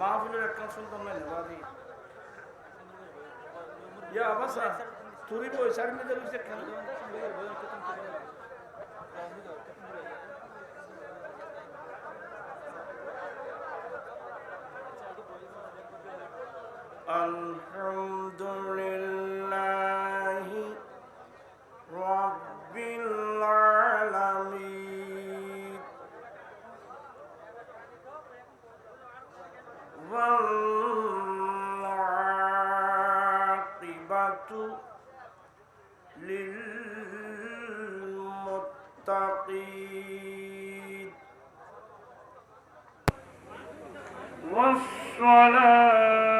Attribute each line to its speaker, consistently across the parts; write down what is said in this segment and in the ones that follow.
Speaker 1: মাহফিলের একটা শুনতাম নাই না বাদি ইয়া আবাসা তুরি বই সারি মিদে লইছে কেন الحمد لله 说了。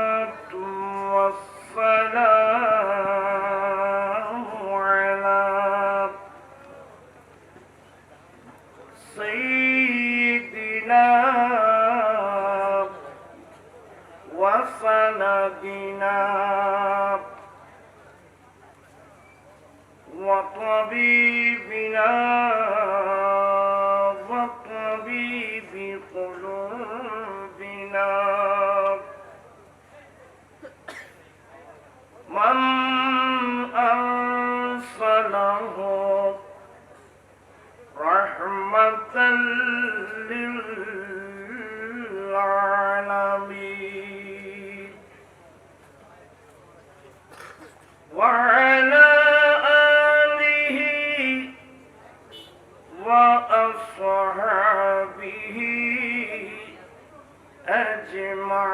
Speaker 1: Jim Murray.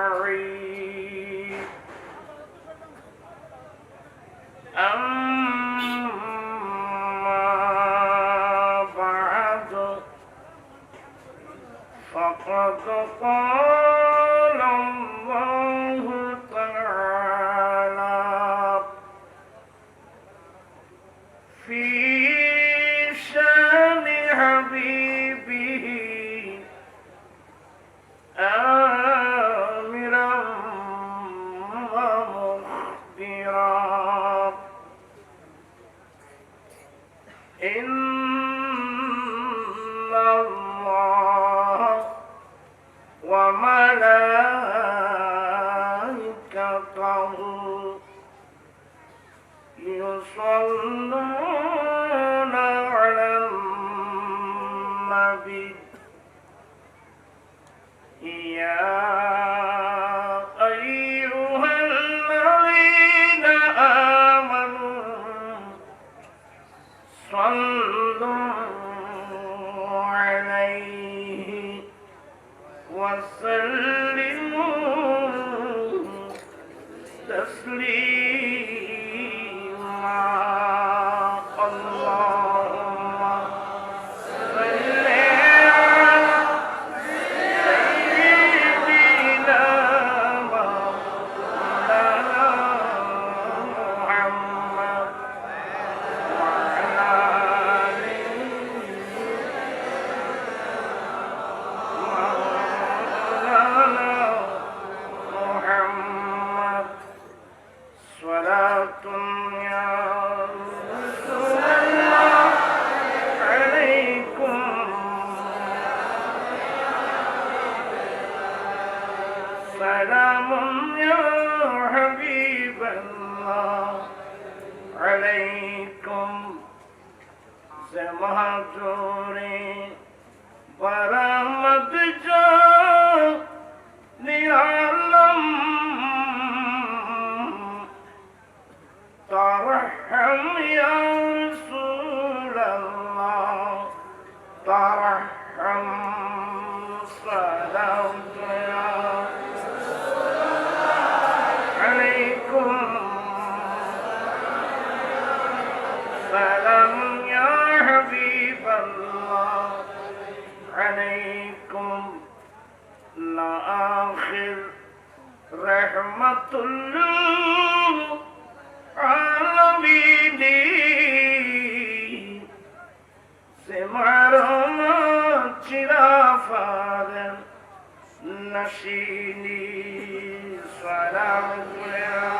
Speaker 1: ولكم الآخر رحمة العالمين سمرهم جرافا نشيني سلام عليكم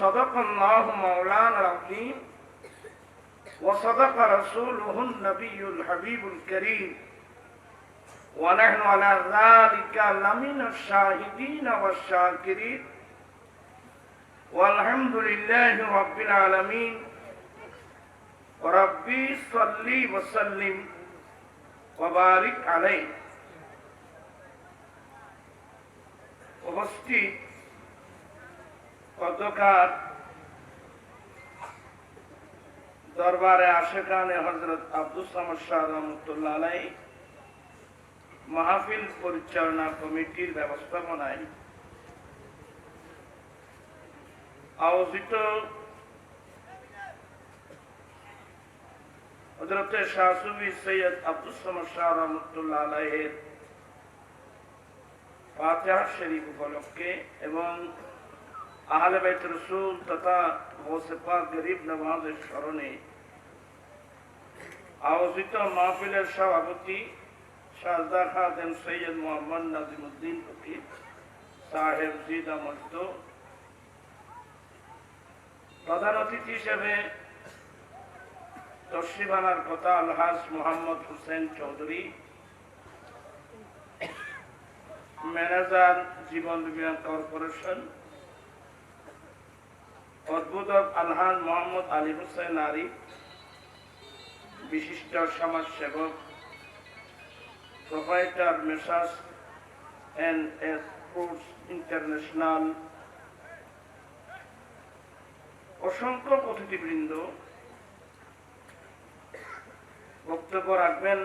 Speaker 2: صدق الله مولانا العظيم وصدق رسوله النبي الحبيب الكريم. ونحن على ذلك لمن الشاهدين والشاكرين. والحمد لله رب العالمين. ربي صلي وسلم وبارك عليه. উপস্থিত অধ্যকার দরবারে আশেকানে হজরত আব্দুল সামদ শাহ রহমতুল্লাহ মাহফিল পরিচালনা কমিটির ব্যবস্থাপনায় আয়োজিত হজরত শাহসুবি সৈয়দ আব্দুল শাহ রহমতুল্লাহ আলাইয়ের ফাতিহা শরীফ উপলক্ষে এবং আহলে বাইত রসুল তথা গরিব স্মরণে আয়োজিত মাহফিলের সভাপতি খাদেম সৈয়দ মোহাম্মদ নাজিমুদ্দিন ফকির সাহেব প্রধান অতিথি হিসেবে কথা Alhaj Mohammad Hossain Chowdhury. Manager Jiban Biman corporation. অদ্ভুতক আলহান Mohammad Ali Hossain Arif বিশিষ্ট সমাজসেবক। Provider Messrs N S foods international. অসংখ্য অতিথিবৃন্দ। বক্তব্য রাখবেন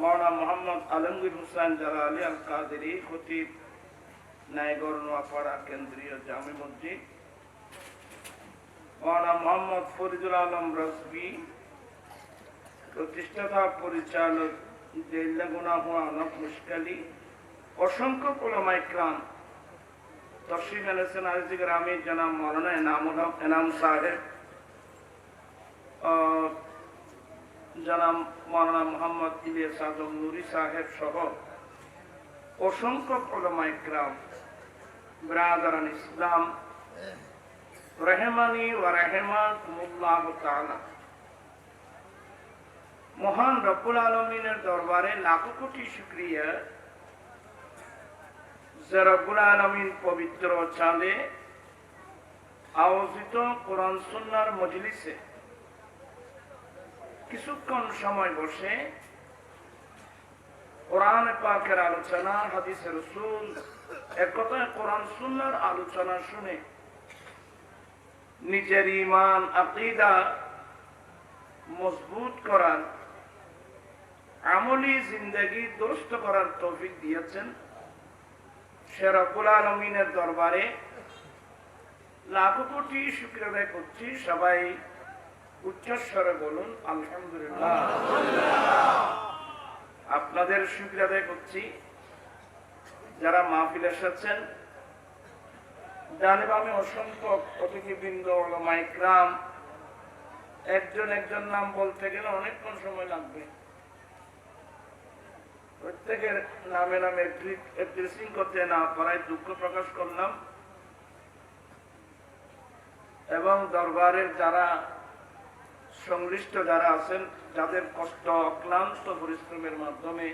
Speaker 2: মৌলানা মোহাম্মদ আলমগীর হুসাইন জালালি আল কাদেরি খতিব নায়গর নোয়াপাড়া কেন্দ্রীয় জামে মসজিদ। মৌলানা মোহাম্মদ ফরিদুল আলম রসবি প্রতিষ্ঠাতা পরিচালক জেল্লাগুনা হুয়া নক মুশকালি, অসংখ্য কোলামাইক্রাম তসিফ এনেছেন আরিজি গ্রামে, জনাব মৌলানা এনামুল হক, এনাম সাহেব জনাব মৌলানা মোহাম্মদ ইলিয়াস আজম নুরি সাহেব সহ অসংখ্য ওলামাইকরাম ব্রাদারান ইসলাম, রেহমানি ও রেহমানুল্লাহ তাআলা। মহান রব্বুল আলমিনের দরবারে লাখো কোটি শুক্রিয়া। যে রব্বুল আলমিন পবিত্র চাঁদে আয়োজিত কোরআন সুন্নার মজলিসে কিছুক্ষণ সময় বসে কোরআন পাকের আলোচনা হাদিসে রসুল এক কথায় কোরআন সুন্নার আলোচনা শুনে নিজের ইমান আকিদা মজবুত করার, আমলি জিন্দগি দুরস্ত করার তৌফিক দিয়েছেন সে রব্বুল আলমিনের দরবারে। লাখো কোটি শুক্র আদায় করছি সবাই। উচ্চস্বরে বলুন আলহামদুলিল্লাহ। আপনাদের শুক্র আদায় করছি। যারা মাহফিল এসেছেন জানে আমি অসংখ্য অতিথিবৃন্দ মাইক্রাম একজন একজন নাম বলতে গেলে অনেকক্ষণ সময় লাগবে। প্রত্যেকের নামে নামে ড্রেসিং করতে না পারায় দুঃখ প্রকাশ করলাম। এবং দরবারের যারা সংশ্লিষ্ট যারা আছেন, যাদের কষ্ট, অক্লান্ত পরিশ্রমের মাধ্যমে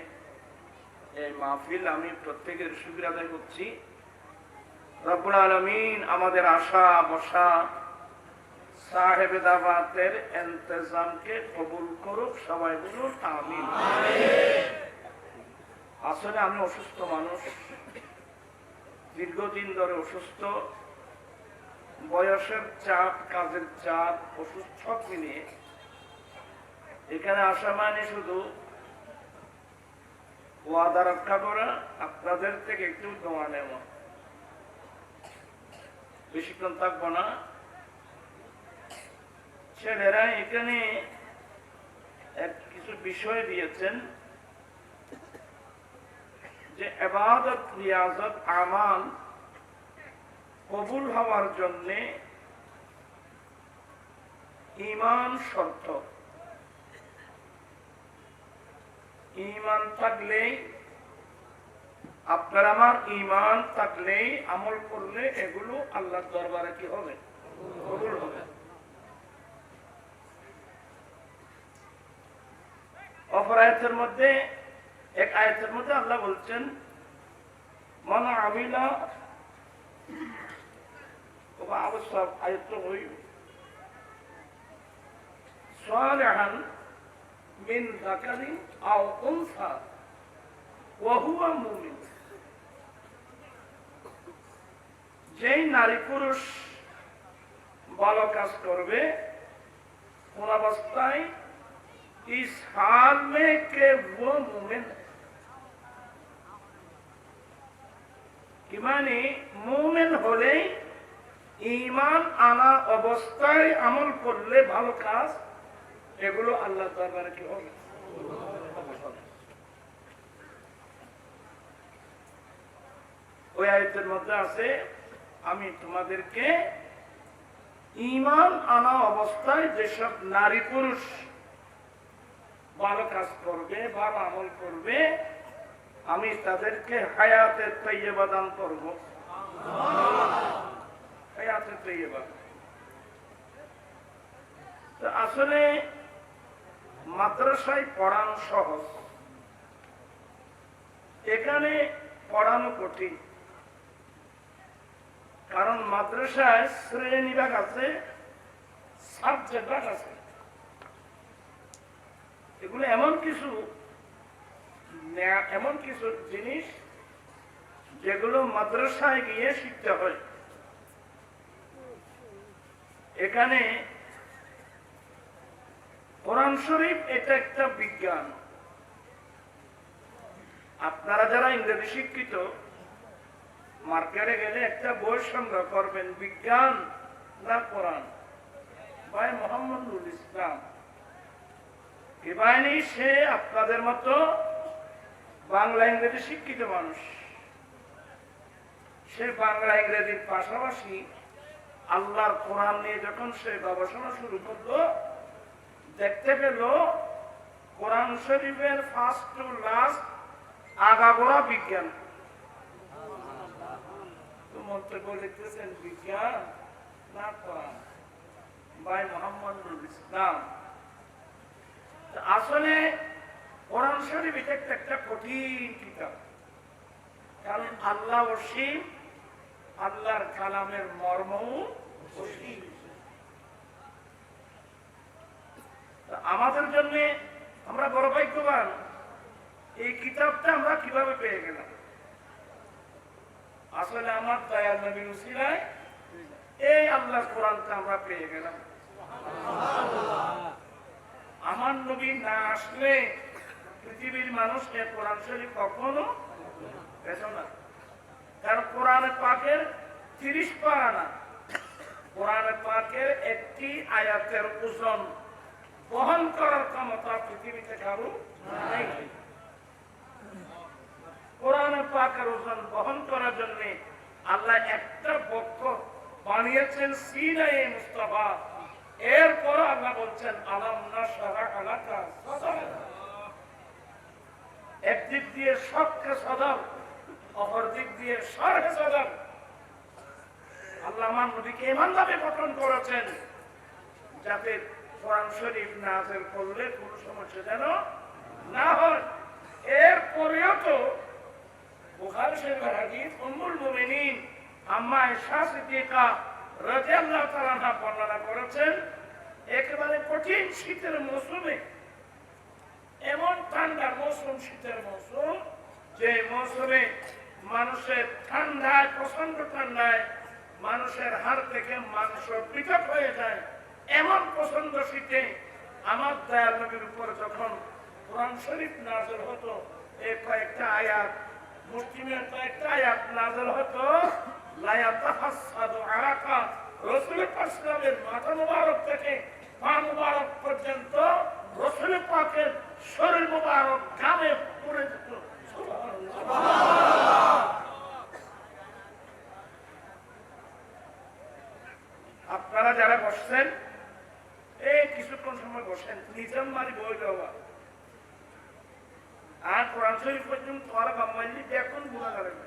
Speaker 2: এই মাহফিল আমি প্রত্যেকের সুবিধা আদায় করছি। রব্বুল আলমিন আমাদের আশা বসা সাহেবে দাবাতের এন্তেজামকে কবুল করুক, সবাই বলুন, আমিন। আসলে আমি অসুস্থ মানুষ। দীর্ঘদিন ধরে অসুস্থ। বয়সের চাপ, কাজের চাপ, অসুস্থ মিলিয়ে এখানে আসা মানে শুধু ওয়াদা রক্ষা করা, আপনাদের থেকে একটু দোয়া নেওয়া। বেশিক্ষণ থাকব না। ছেলেরা এখানে এক কিছু বিষয় দিয়েছেন যে এবাদত, রিয়াজত, আমাল কবুল হওয়ার জন্যে ইমান শর্ত। ইমান থাকলেই, আপনার আমার ইমান থাকলেই আমল করলে এগুলো আল্লাহ দরবারে কি হবে? অপর আয়তের মধ্যে, এক আয়তের মধ্যে আল্লাহ বলছেন, মন আমিলা আয়ত্ত হই সালেহান মিন জাকারিন আও উনসা ওয়াহুয়া মুমিন। যেই নারী পুরুষ ভালো কাজ করবে, কোন অবস্থায় কি মানে? হলেই ইমান আনা অবস্থায় আমল করলে ভালো কাজ এগুলো আল্লাহ দরবারে কি হবে? ওই আয়তের মধ্যে আছে, আমি তোমাদেরকে ইমান আনা অবস্থায় যেসব নারী পুরুষ ভালো কাজ করবে, ভালো আমল করবে, আমি তাদেরকে হায়াতের তৈবা দান করব। হায়াতের তৈবা তো আসলে মাদ্রাসায় পড়ানো সহজ এখানে পড়ানো কঠিন। কারণ মাদ্রাসায় শ্রেণি ভাগ আছে সাবজেক্ট ভাগ আছে। এগুলো এমন কিছু এমন কিছু জিনিস যেগুলো মাদ্রাসায় গিয়ে শিখতে হয়। এখানে কোরআন শরীফ এটা একটা বিজ্ঞান। আপনারা যারা ইংরেজি শিক্ষিত, মার্কেটে গেলে একটা বই সংগ্রহ করবেন, বিজ্ঞান না কোরআন। ভাই মোহাম্মদুল ইসলাম। কি বাহিনী, সে আপনাদের মতো বাংলা ইংরেজি শিক্ষিত মানুষ। সে বাংলা ইংরেজির পাশাপাশি আল্লাহর কোরআন নিয়ে যখন সে গবেষণা শুরু করল দেখতে পেল কোরআন শরীফের ফার্স্ট টু লাস্ট আগাগোড়া বিজ্ঞান। বিজ্ঞান ইসলাম। আসলে কোরআন শরীফ একটা কঠিন কিতাব। কারণ আল্লাহ অসীম, আল্লাহর কালামের মর্ম অসীম তা আমাদের জন্য আমরা বড় ভাগ্যবান। এই কিতাবটা আমরা কীভাবে পেয়ে গেলাম? আসলে আমার দয়াল নবীর উসিলায় এই আল্লাহ কোরআনটা আমরা পেয়ে গেলাম। আমার নবী না আসলে পৃথিবীর মানুষ এ কোরআন শরীফ কখনো পেত না। কারণ কোরআন পাকের তিরিশ পারা না কোরআন পাকের একটি আয়াতের ওজন বহন করার ক্ষমতা পৃথিবীতে কারও নেই। কোরআন পাকের ওজন বহন করার জন্য আল্লাহ একটা পক্ষ বানিয়েছেন সিনাই মুস্তফা। এরপর আল্লাহ বলছেন, আলাম না সারা আলাকা একদিক দিয়ে সবকে সদর অপর দিক দিয়ে সরকে সদর। আল্লাহ আমার নবীকে এমন ভাবে গঠন করেছেন, যাতে কোরআন শরীফ নাজেল করলে সমস্যা যেন না হয়। এরপরেও তো বুখারী শরীফের হাদিস, উম্মুল মুমিনিন আম্মা সিদ্দিকা রাদিয়াল্লাহু তাআলা বর্ণনা করেছেন, একেবারে কঠিন শীতের মৌসুমে, এমন ঠান্ডা মৌসুম, শীতের মৌসুম, যে মৌসুমে মানুষের ঠান্ডায় প্রচণ্ড ঠান্ডায় মানুষের হাড় থেকে মাংস পৃথক হয়ে যায়। এমন পছন্দ শীতে আমার দয়াল নবীর উপর যখন কোরআন শরীফ নাজল হতো এই কয়েকটা আয়াত, মুসলিমের কয়েকটা আয়াত নাজল হতো মাথা মুবারক থেকে পর্যন্ত শরীর মুবারক গামে পড়ে যেত সুবহানাল্লাহ। আপনারা যারা বসছেন এই কিছুক্ষণ সময় বসেন নিজাম মারি বই দেওয়া আর কোরআন শরীফ পর্যন্ত তোরা বাম্মাইলি এখন গুণা করে না।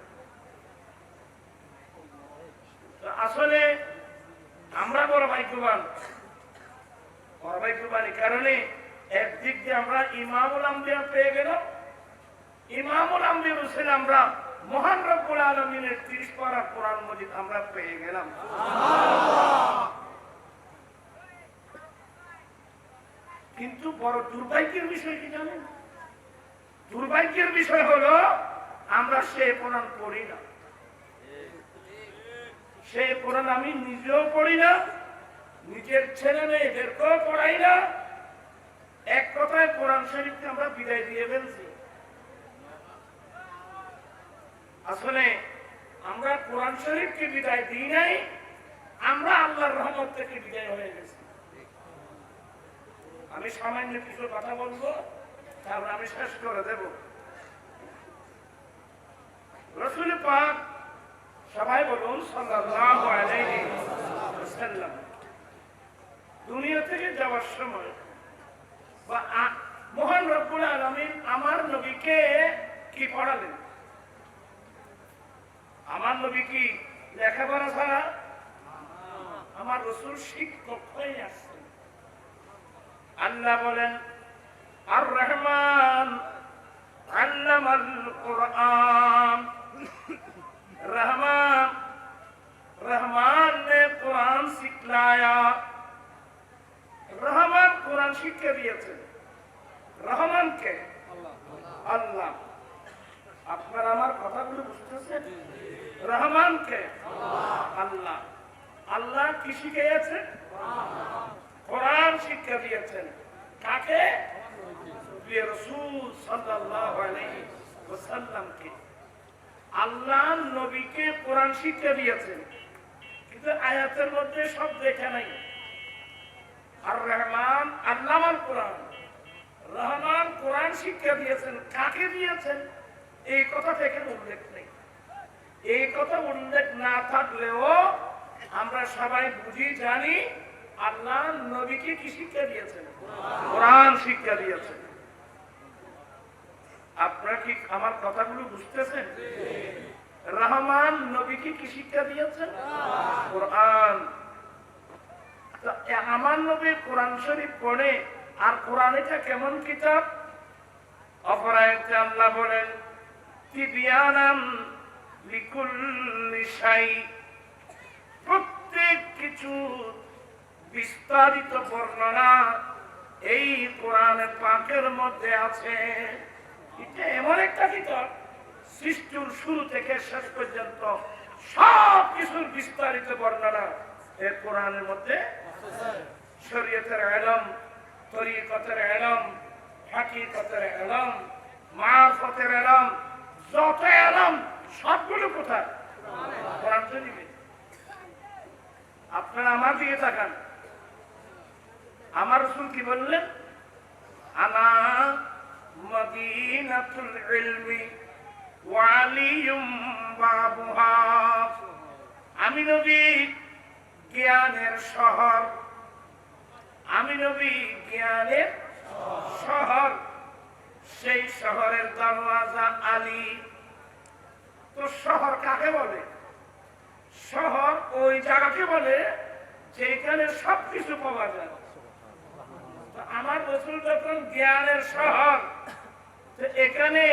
Speaker 2: তো আসলে আমরা বড় ভাগ্যবান বড় ভাগ্যবান এই কারণে একদিক দিয়ে আমরা ইমামুল আম্বিয়া পেয়ে ইমামুল আম্বিয়া হোসেন আমরা মহান রব্বুল আলমিনের পারা কোরআন মজিদ আমরা পেয়ে গেলাম। কিন্তু বড় দুর্ভাগ্যের বিষয় কি জানেন? দুর্ভাগ্যের বিষয় হলো, আমরা সে কোরআন পড়ি না। সে কোরআন আমি নিজেও পড়ি না, নিজের ছেলে মেয়েদেরকেও পড়াই না এক কথায় কোরআন শরীফকে আমরা বিদায় দিয়ে ফেলছি। আসলে আমরা কোরআন শরীফকে বিদায় দিই নাই, আমরা আল্লাহর রহমত থেকে বিদায় হয়ে গেছি। আমি সামান্য কিছু কথা বলব, তারপর আমি শেষ করে দেব। রসুল পাক সবাই বলুন আলাইহি দুনিয়া থেকে যাওয়ার সময় বা আ- মহান রব্বুল আলামিন আমার নবীকে কি পড়ালেন আমার নবী কি লেখাপড়া ছাড়া আমার রসুল শিক্ষক হয়ে আসছেন আল্লাহ বলেন আর রহমান আল্লামাল কুরআন रहमान रहमान ने कुरान सिखलाया রহমান কোরআন শিক্ষা দিয়েছেন। রহমানকে? আল্লাহ। আপনার আমার কথাগুলো বুঝতেছেন? রহমানকে? আল্লাহ। আল্লাহ কি শিখিয়েছে কোরআন শিক্ষা দিয়েছেন। কাকে? আল্লাহ নবীকে কোরআন শিক্ষা দিয়েছেন। কিন্তু আয়াতের মধ্যে সব দেখে নাই। আর রহমান আল্লামাল কোরআন। রহমান কোরআন শিক্ষা দিয়েছেন। কাকে দিয়েছেন? এই কথা থেকে উল্লেখ নেই। এই কথা উল্লেখ না থাকলেও আমরা সবাই বুঝি, জানি আল্লাহ নবীকে কি শিক্ষা দিয়েছেন? কোরআন শিক্ষা দিয়েছেন। আপনারা কি আমার কথাগুলো বুঝতেছেন? রহমান নবীকে কি শিক্ষা দিয়েছেন? কোরআন আমার নবী কোরআন শরীফ পড়ে, আর কোরআন এটা কেমন কিতাব? অপরায়তে আল্লাহ বলেন, তিবিয়ানাম প্রত্যেক কিছু বিস্তারিত বর্ণনা এই কোরআনে পাকের মধ্যে আছে। এটা এমন একটা কিতাব, সৃষ্টির শুরু থেকে শেষ পর্যন্ত সব কিছুর বিস্তারিত বর্ণনা এই কোরআনের মধ্যে শরীয়তের এলম তরিকতের এলম হাকিকতের এলম মারফতের এলম যত এলম সবগুলো কোথায়? আপনারা আমার দিকে তাকান। আমার রসুল কি বললেন? আনা মদিনাতুল ইলমি ওয়ালিয়ুম বাবুহা। আমি নবী জ্ঞানের শহর। আমি নবী জ্ঞানের শহর। সেই শহরের দরওয়াজা আলী। তো শহর কাকে বলে? শহর ওই জায়গাকে বলে যেখানে সবকিছু পাওয়া যায়। আমার রসুল যখন জ্ঞানের শহর এখানে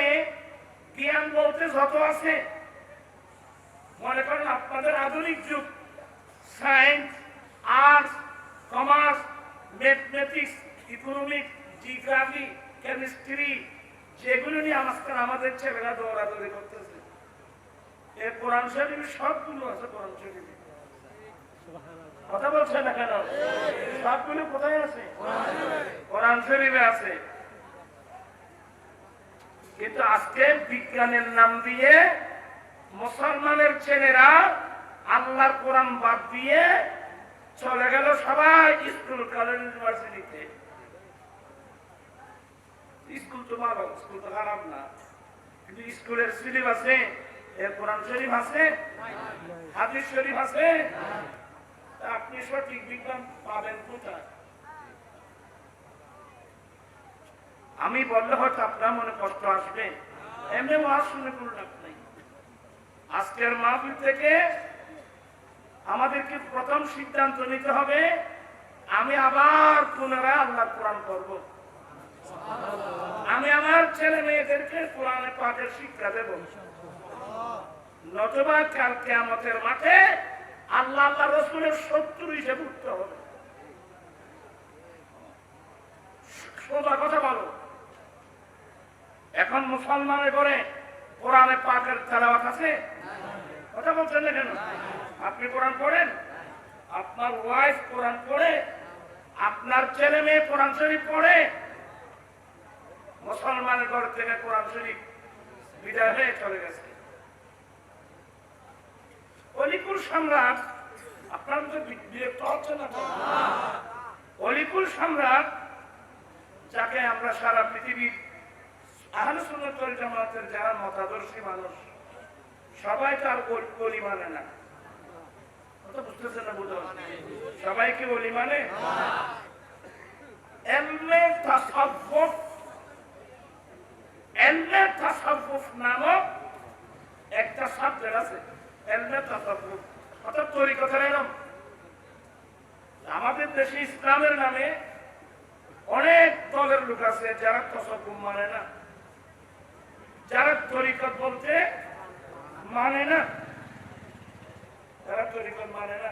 Speaker 2: জ্ঞান বলতে যত আছে। মনে করেন আপনাদের আধুনিক যুগ। Science arts commerce mathematics economic geography chemistry যেগুলো নিয়ে আজকাল আমাদের ছেলেরা দৌড়াদৌড়ি করতেছে। এ কোরআন শরীফ সবগুলো আছে, কোরআন শরীফে। কথা বলছে না কেন? সবগুলো কোথায় আছে? কোরআন শরীফে আছে। কিন্তু আজকে বিজ্ঞানের নাম দিয়ে মুসলমানের ছেলেরা আল্লাহর কোরআন বাদ দিয়ে চলে গেল সবাই স্কুল, কলেজ, ইউনিভার্সিটিতে। স্কুল তো ভালো, স্কুল তো খারাপ না। কিন্তু স্কুলের সিলেবাসে কোরআন শরীফ আছে, হাদিস শরীফ আছে। আপনি সঠিক বিজ্ঞান পাবেন কোথায়? আমি বললে হয়তো আপনার মনে কষ্ট আসবে। এমনি ওয়াজ শুনে কোনো লাভ আজকের মাহফিল থেকে আমাদেরকে প্রথম সিদ্ধান্ত নিতে হবে, আমি আবার পুনরায় আল্লাহর কোরআন করব আমি আমার ছেলে মেয়েদেরকে কোরআনে পাঠের শিক্ষা দেব। নতুবা কাল কেয়ামতের মাঠে আল্লাহ আল্লাহ রসুলের শত্রু হিসেবে উঠতে হবে। সোজা কথা বলো। এখন মুসলমানের করে কোরআনে পাকের তেলাওয়াত আছে? কথা বলছেন না কেন? আপনি কোরআন পড়েন? আপনার ওয়াইফ কোরআন পড়ে, আপনার ছেলে মেয়ে কোরআন শরীফ পড়ে। মুসলমানের ঘর থেকে কোরআন শরীফ বিদায় হয়ে চলে গেছে। অলিকুল সম্রাট, আপনার তো বিরক্ত হচ্ছে না? অলিকুল সম্রাট, যাকে আমরা সারা পৃথিবীর আহলে ওয়াল জামাতের যারা মতাদর্শী মানুষ, সবাই তার অলি মানে না। বুঝতেছেন না বুঝো সবাই কি অলি মানে আমাদের দেশে ইসলামের নামে অনেক দলের লোক আছে যারা তসব্বুফ মানে না। যারা তরিকত বলতে মানে না। যারা তরিকত মানে না।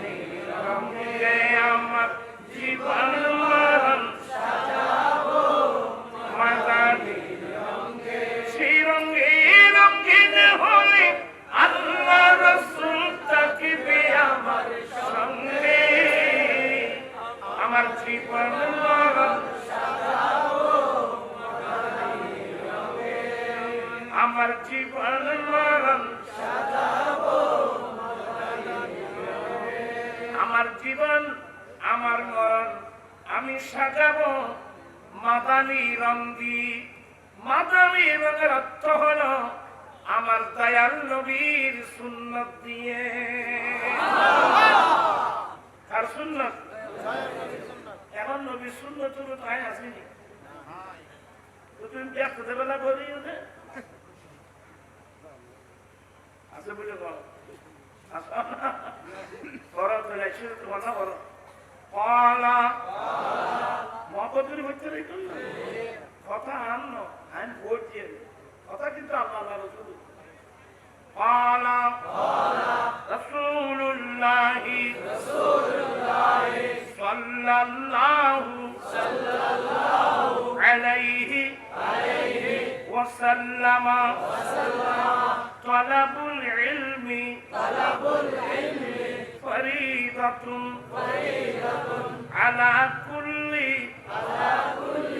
Speaker 2: আমার জীবন মরণ আমার জীবন আমার মরণ আমি সাজাবো মাদানি রং দিয়ে মাদানি রঙের অর্থ হলো আমার দয়াল নবীর সুন্নত দিয়ে। আর সুন্নত? এখন নবীর সুন্নত তো তাই আসেনি। তুমি ব্যস্ত দেবে না বলি আছে বলে বলো। বড় চলে আসছে তোমার না, বড়। কলা মহাপতির হচ্ছে রে তুমি কথা আন্ন আমি ভোট দিয়ে দেব। কথা কিন্তু আল্লাহ আল্লাহ রসুল কলা রসুল্লাহ সাল্লাল্লাহু আলাইহি وسلم طلب العلم طلب العلم فريضة فريضة على كل على كل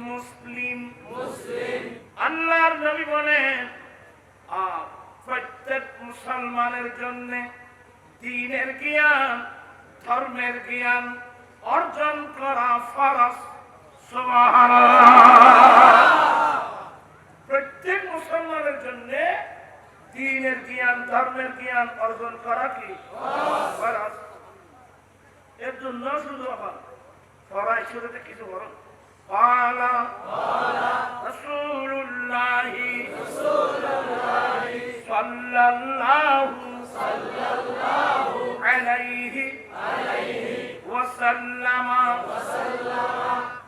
Speaker 2: مسلم مسلم আল্লাহর নবী বলেন আহ, প্রত্যেক মুসলমানের জন্য দিনের জ্ঞান ধর্মের জ্ঞান অর্জন করা ফরজ সুবহানাল্লাহ প্রত্যেক মুসলমানের জন্য দিনের জ্ঞান ধর্মের জ্ঞান অর্জন করা কি ফরজ। এর জন্য শুধু আবার ফরাই শুরুতে কিছু বড় قال رسول الله صلى الله عليه وسلم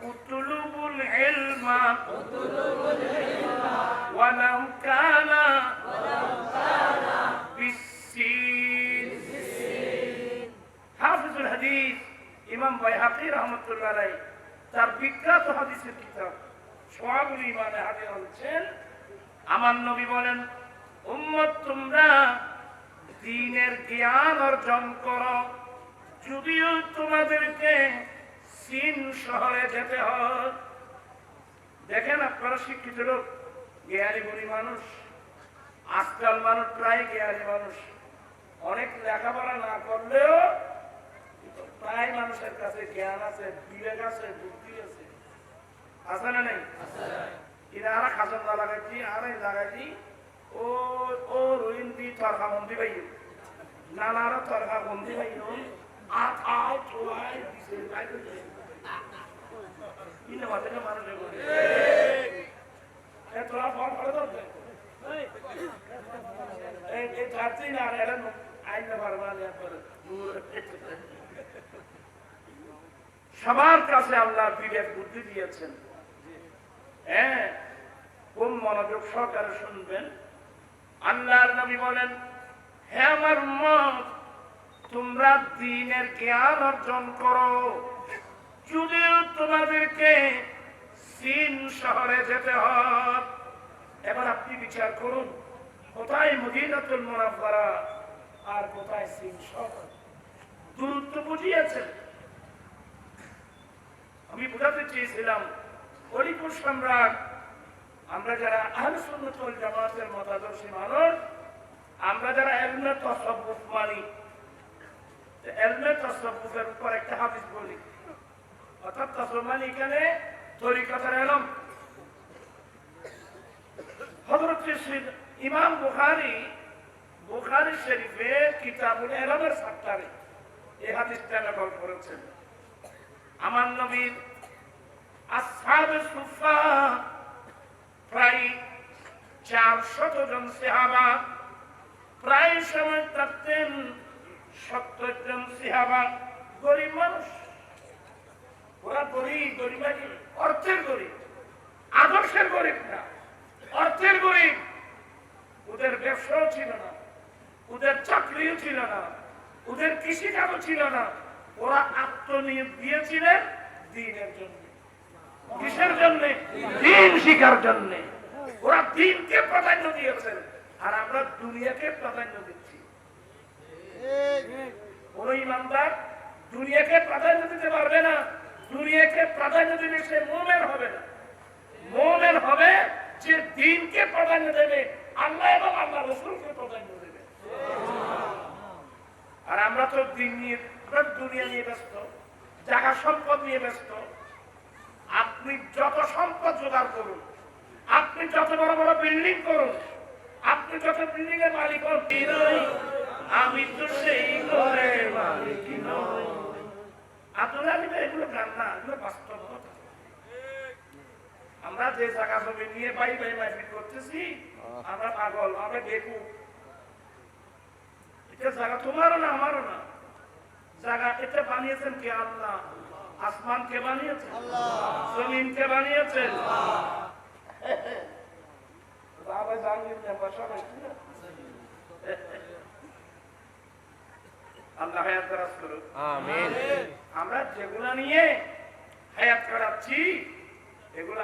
Speaker 2: اطلبوا العلم ولو كان بالسين হাফিজুল হাদিস ইমাম বাইহাকি রহমতুল্লাহ আলাই তার বিখ্যাত হাদিসের কিতাব সোহাবুল ইমানে হাদিস বলছেন আমার নবী বলেন উম্মত তোমরা দিনের জ্ঞান অর্জন করো যদিও তোমাদেরকে চীন শহরে যেতে হয় দেখেন আপনারা শিক্ষিত লোক জ্ঞানী মানুষ আজকাল মানুষ, প্রায় জ্ঞানী মানুষ। অনেক লেখাপড়া না করলেও প্রায় মানুষের কাছে জ্ঞান আছে, বিবেক আছে, বুদ্ধি আছে। আছে না নেই? আর ও ও নানারা ছোয়াই দিছে ভাই ইনে মাঝে মানুষ এ সবার কাছে আল্লাহ বিবেক বুদ্ধি দিয়েছেন। হ্যাঁ কোন মনোযোগ সহকারে শুনবেন। আল্লাহর নবী বলেন, হে আমার উম্মত, তোমরা দিনের জ্ঞান অর্জন করো। যদিও তোমাদেরকে চীন শহরে যেতে হয়। এবার আপনি বিচার করুন, কোথায় মদিনাতুল মুনাফারা আর কোথায় চীন শহর? দূরত্ব বুঝিয়েছেন। আমি বোঝাতে চেয়েছিলাম অলিপুর সম্রাট, আমরা যারা আহলে সুন্নাত ওয়াল জামাতের মতাদর্শী মানুষ, আমরা যারা এলমে তসব্বুফ মানি। এলমে তসব্বুফের উপর একটা হাদিস বলি। অর্থাৎ তসব মানে এখানে তরিকতার এলম হযরত শ্রী- ইমাম বুখারী বুখারী শরীফে কিতাবুল এলমের সাত্তারে এই হাদিসটা নকল করেছেন। আমার নবীর আসহাবে সুফা প্রায় চারশত জন সিহাবা, প্রায় সময় থাকতেন সত্তর জন সিহাবা। গরিব মানুষ, ওরা গরিব গরিব মানে অর্থের গরিব, আদর্শের গরিব না। অর্থের গরিব, ওদের ব্যবসাও ছিল না, ওদের চাকরিও ছিল না, ওদের কৃষিকাজও ছিল না। ওরা আত্মনিয়োগ দিয়েছিলেন দিনের জন্য। কিসের জন্য? দিন শিকার জন্য। ওরা দিনকে প্রাধান্য দিয়েছেন, আর আমরা দুনিয়াকে প্রাধান্য দিচ্ছি। কোন ইমানদার দুনিয়াকে প্রাধান্য দিতে পারবে না। দুনিয়াকে প্রাধান্য দিলে সে মোমেন হবে না। মোমেন হবে যে দিনকে প্রাধান্য দেবে, আল্লাহ এবং আল্লাহ রসুলকে প্রাধান্য দেবে। আর আমরা তো দিন নিয়ে, আমরা দুনিয়া নিয়ে ব্যস্ত, জায়গা সম্পদ নিয়ে ব্যস্ত। আপনি যত সম্পদ জোগাড় করুন, আপনি যত বড় বড় বিল্ডিং করুন, আপনি যত বিল্ডিং এর মালিক আমি তো সেই ঘরের মালিক নই। আব্দুল আলিম এগুলো গান না এগুলো বাস্তব আমরা যে জায়গা জমি নিয়ে বাই বাই মাইফিট করতেছি আমরা পাগল আমরা দেখু এটা জায়গা তোমারও না আমারও না। জায়গা এটা বানিয়েছেন কে? আল্লাহ। আসমান কে বানিয়েছেন? জমিন কে বানিয়েছেন? বাবা না বসা? আল্লাহ। হায়াত
Speaker 3: আমিন।
Speaker 2: আমরা যেগুলা নিয়ে হায়াত কাটাচ্ছি এগুলো